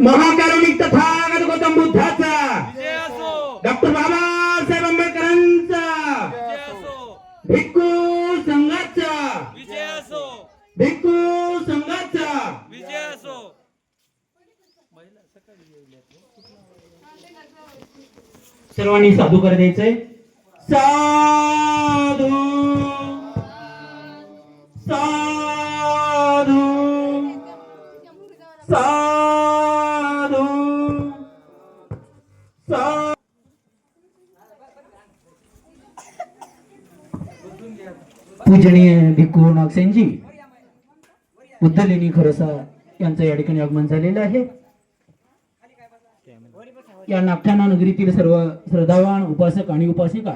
महाकारुणिक तथागत गौतम बुद्धाचा डॉक्टर बाबासाहेब आंबेडकरांचा भिक्खू संघाचा विजय असो भिक्खू संघाचा विजय असो सर्वांनी साधू कर द्यायचंय. साधू साधू सा पूजनीय भिक्खू नागसेनजी बुद्धलेनी खरसा यांचं या ठिकाणी आगमन झालेलं आहे. या नागठाणा नगरीतील सर्व श्रद्धावान उपासक आणि उपासिका